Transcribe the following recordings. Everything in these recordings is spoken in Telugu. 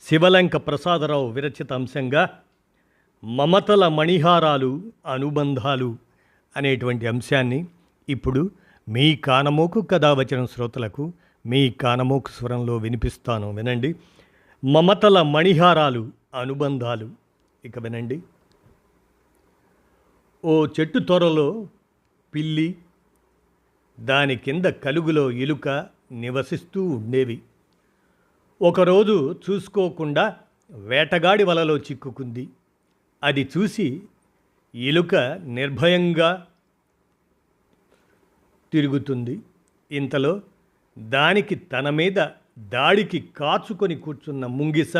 శివలంక ప్రసాదరావు విరచిత అంశంగా మమతల మణిహారాలు అనుబంధాలు అనేటువంటి అంశాన్ని ఇప్పుడు మీ కానమోకు కథావచన శ్రోతలకు మీ కానమోకు స్వరంలో వినిపిస్తాను. వినండి. మమతల మణిహారాలు అనుబంధాలు. ఇక వినండి. ఓ చెట్టు త్వరలో పిల్లి దాని కింద కలుగులో ఇలుక నివసిస్తూ ఉండేవి. ఒకరోజు చూసుకోకుండా వేటగాడి వలలో చిక్కుకుంది. అది చూసి ఎలుక నిర్భయంగా తిరుగుతుంది. ఇంతలో దానికి తన మీద దాడికి కాచుకొని కూర్చున్న ముంగిస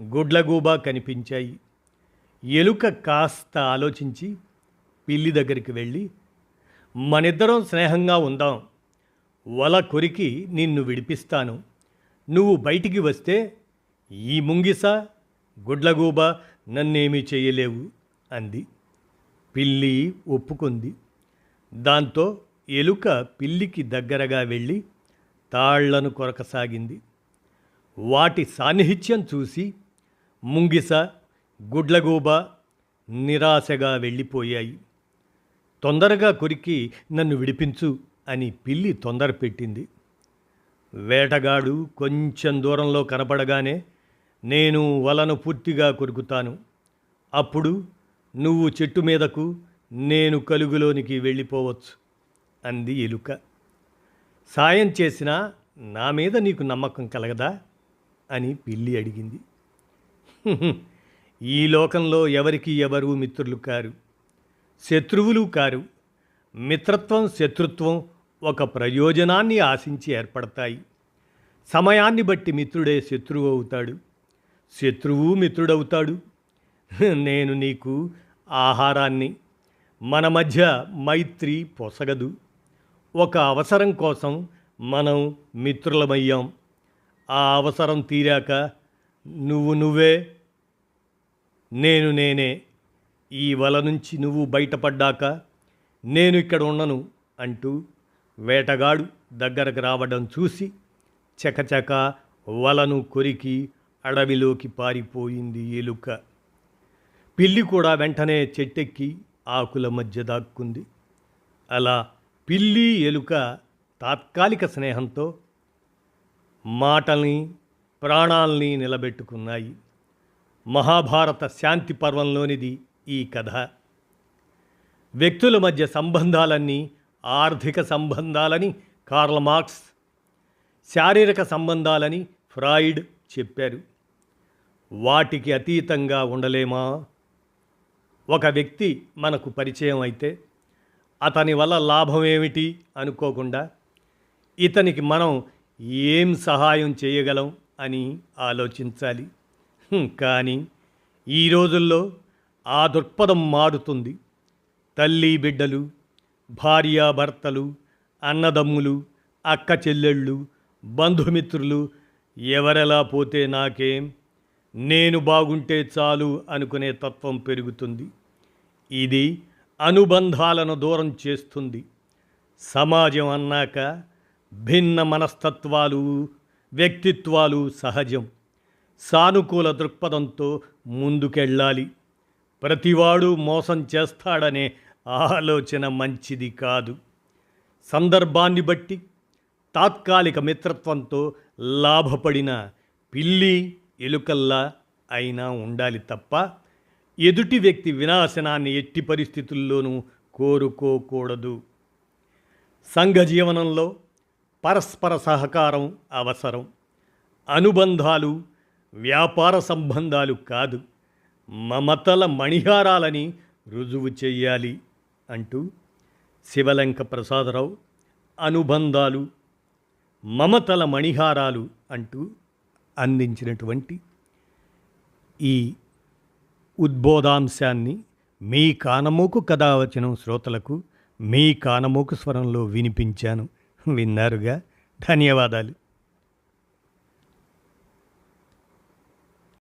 గుడ్లగూబా కనిపించాయి. ఎలుక కాస్త ఆలోచించి పిల్లి దగ్గరికి వెళ్ళి మనిద్దరం స్నేహంగా ఉందాం. వల కొరికి నిన్ను విడిపిస్తాను. నువ్వు బయటికి వస్తే ఈ ముంగిస గుడ్లగూబ నన్నేమీ చేయలేవు అంది. పిల్లి ఒప్పుకుంది. దాంతో ఎలుక పిల్లికి దగ్గరగా వెళ్ళి తాళ్ళను కొరకసాగింది. వాటి సాన్నిహిత్యం చూసి ముంగిస గుడ్లగూబ నిరాశగా వెళ్ళిపోయాయి. తొందరగా కొరికి నన్ను విడిపించు అని పిల్లి తొందర పెట్టింది వేటగాడు కొంచెం దూరంలో కనపడగానే నేను వలను పూర్తిగా కొరుకుతాను. అప్పుడు నువ్వు చెట్టు మీదకు నేను కలుగులోనికి వెళ్ళిపోవచ్చు అంది ఎలుక. సాయం చేసినా నా మీద నీకు నమ్మకం కలగదా? అని పిల్లి అడిగింది. ఈ లోకంలో ఎవరికి ఎవరు మిత్రులు కారు? శత్రువులు కారు. మిత్రత్వం శత్రుత్వం ఒక ప్రయోజనాన్ని ఆశించి ఏర్పడతాయి. సమయాన్ని బట్టి మిత్రుడే శత్రువు అవుతాడు. శత్రువు మిత్రుడవుతాడు. నేను నీకు ఆహారాన్ని మన మధ్య మైత్రి పొసగదు. ఒక అవసరం కోసం మనం మిత్రులమయ్యాం. ఆ అవసరం తీరాక నువ్వు నువ్వే నేను నేనే. ఈ వల నుంచి నువ్వు బయటపడ్డాక నేను ఇక్కడ ఉండను అంటూ వేటగాడు దగ్గరకు రావడం చూసి చకచక వలను కొరికి అడవిలోకి పారిపోయింది ఎలుక. పిల్లి కూడా వెంటనే చెట్టెక్కి ఆకుల మధ్య దాక్కుంది. అలా పిల్లి ఎలుక తాత్కాలిక స్నేహంతో మాటల్ని ప్రాణాల్ని నిలబెట్టుకున్నాయి. మహాభారత శాంతి పర్వంలోనిది ఈ కథ. వ్యక్తుల మధ్య సంబంధాలన్నీ ఆర్థిక సంబంధాలని కార్ల్ మార్క్స్ శారీరక సంబంధాలని ఫ్రాయిడ్ చెప్పారు. వాటికి అతీతంగా ఉండలేమా? ఒక వ్యక్తి మనకు పరిచయం అయితే అతని వల్ల లాభం ఏమిటి అనుకోకుండా ఇతనికి మనం ఏం సహాయం చేయగలం అని ఆలోచించాలి. కానీ ఈ రోజుల్లో ఆ దృక్పథం మారుతుంది. తల్లి బిడ్డలు భార్యాభర్తలు అన్నదమ్ములు అక్క చెల్లెళ్ళు బంధుమిత్రులు ఎవరెలా పోతే నాకేం? నేను బాగుంటే చాలు అనుకునే తత్వం పెరుగుతుంది. ఇది అనుబంధాలను దూరం చేస్తుంది. సమాజం అన్నాక భిన్న మనస్తత్వాలు వ్యక్తిత్వాలు సహజం. సానుకూల దృక్పథంతో ముందుకెళ్ళాలి. ప్రతివాడు మోసం చేస్తాడనే ఆలోచన మంచిది కాదు. సందర్భాన్ని బట్టి తాత్కాలిక మిత్రత్వంతో లాభపడిన పిల్లి ఎలుకల్లా అయినా ఉండాలి తప్ప ఎదుటి వ్యక్తి వినాశనాన్ని ఎట్టి పరిస్థితుల్లోనూ కోరుకోకూడదు. సంఘ జీవనంలో పరస్పర సహకారం అవసరం. అనుబంధాలు వ్యాపార సంబంధాలు కాదు. మమతల మణిహారాలని రుజువు చేయాలి అంటూ శివలంక ప్రసాదరావు అనుబంధాలు మమతల మణిహారాలు అంటూ అందించినటువంటి ఈ ఉద్బోధాంశాన్ని మీ కానమోకు కథావచనం శ్రోతలకు మీ కానమోకు స్వరంలో వినిపించాను. విన్నారుగా? ధన్యవాదాలు.